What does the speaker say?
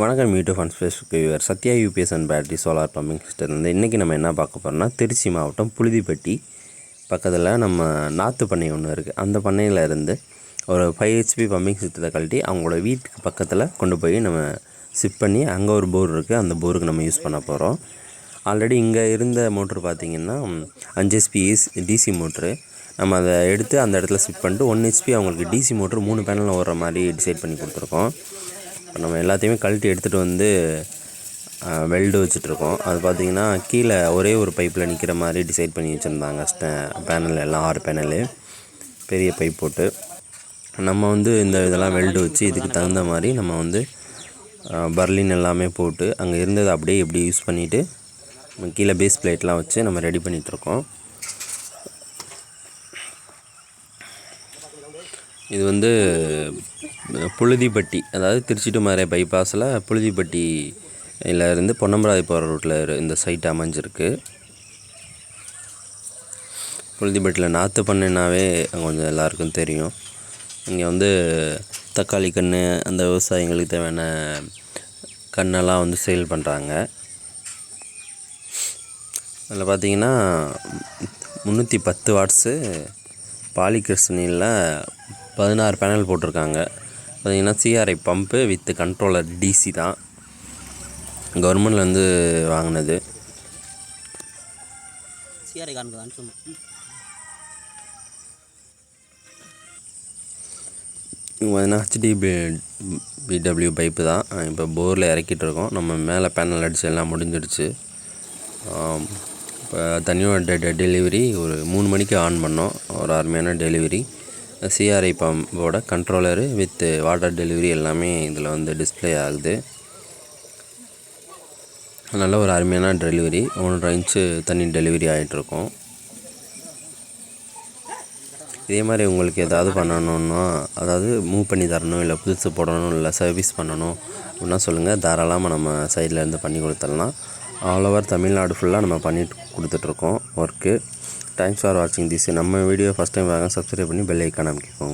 வணக்கம் YouTube and Facebook viewer Sathya UPS and battery solar pumping system வந்து இன்றைக்கி நம்ம என்ன பார்க்க போகிறோம்னா திருச்சி மாவட்டம் புழுதிப்பட்டி பக்கத்தில் நம்ம நாற்று பண்ணை ஒன்று இருக்குது அந்த பண்ணையில் இருந்து ஒரு ஃபைவ் ஹெச்பி பம்பிங் சிஸ்டத்தை கழட்டி அவங்களோட வீட்டுக்கு பக்கத்தில் கொண்டு போய் நம்ம ஷிஃப்ட் பண்ணி அங்கே ஒரு போர் இருக்குது அந்த போருக்கு நம்ம யூஸ் பண்ண போகிறோம் ஆல்ரெடி இங்கே இருந்த மோட்ரு பார்த்திங்கன்னா அஞ்சு ஹெச்பி டிசி மோட்ரு நம்ம அதை எடுத்து அந்த இடத்துல ஷிஃப்ட் பண்ணிட்டு ஒன் ஹெச்பி அவங்களுக்கு டிசி மோட்ரு மூணு பேனலில் ஓடுற மாதிரி டிசைட் பண்ணி கொடுத்துருக்கோம். இப்போ நம்ம எல்லாத்தையுமே கழட்டி எடுத்துகிட்டு வந்து வெல்டு வச்சுட்ருக்கோம் அது பார்த்திங்கன்னா கீழே ஒரே ஒரு பைப்பில் நிற்கிற மாதிரி டிசைட் பண்ணி வச்சுருந்தாங்க. ஸ்ட பேனல் எல்லாம் ஆறு பேனலு. பெரிய பைப் போட்டு. நம்ம வந்து இந்த இதெல்லாம் வெல்டு வச்சு இதுக்கு தகுந்த மாதிரி நம்ம வந்து பர்லின் எல்லாமே போட்டு அங்கே இருந்ததை அப்படியே இப்படி யூஸ் பண்ணிவிட்டு கீழே பேஸ் பிளேட்லாம் வச்சு நம்ம ரெடி பண்ணிகிட்ருக்கோம் இது வந்து புழுதிப்பட்டி அதாவது திருச்சி டு மதுரை பைபாஸில் புழுதிப்பட்டி இருந்து போகிற ரூட்டில் இந்த சைட் அமைஞ்சிருக்கு. புழுதிப்பட்டியில் நாற்று பண்ணினாவே கொஞ்சம் எல்லாருக்கும் தெரியும். இங்கே வந்து தக்காளி கன்று அந்த விவசாயிங்களுக்கு தேவையான கண்ணெல்லாம் வந்து சேல் பண்ணுறாங்க அதில் பார்த்தீங்கன்னா முந்நூற்றி பத்து வாட்ஸு பாலிகிறிஸ்டனில் பதினாறு பேனல் போட்டிருக்காங்க. பார்த்தீங்கன்னா CRI pump with controller DC தான். கவர்மெண்ட்லேருந்து வாங்கினது. சிஆர்ஐ காண்பதான்னு சொன்னோம் இங்கே பார்த்தீங்கன்னா ஹெச்டி பி பிடபிள்யூ பைப்பு தான். இப்போ போரில் இறக்கிட்டு இருக்கோம். நம்ம மேலே பேனல் அடிச்சு எல்லாம் முடிஞ்சிடுச்சு. இப்போ தனியோட டெ டெலிவரி ஒரு மூணு மணிக்கு ஆன் பண்ணோம். ஒரு அருமையான டெலிவரி. சிஆர்ஐ பம்போட கண்ட்ரோலரு வித்து வாட்டர் டெலிவரி எல்லாமே இதில் வந்து டிஸ்பிளே ஆகுது. நல்ல ஒரு அருமையான டெலிவரி. ஒன்றரை இன்ச்சு தண்ணி டெலிவரி ஆகிட்டுருக்கோம் இதே மாதிரி உங்களுக்கு எதாவது பண்ணணுன்னா அதாவது மூவ் பண்ணி தரணும் இல்லை புதுசு போடணும் இல்லை சர்வீஸ் பண்ணணும் அப்படின்னா சொல்லுங்கள் தாராளமாக நம்ம சைட்லேருந்து பண்ணி கொடுத்துடலாம். ஆல் ஓவர் தமிழ்நாடு ஃபுல்லாக நம்ம பண்ணிட்டு கொடுத்துட்ருக்கோம் ஒர்க்கு தேங்க்ஸ் ஃபார் வாட்சிங் திஸ் நம்ம வீடியோ ஃபஸ்ட் டைம் வாங்க சப்ஸ்கிரைப் பண்ணி பெல் ஐக்கான் அமைக்கிக்கோங்க.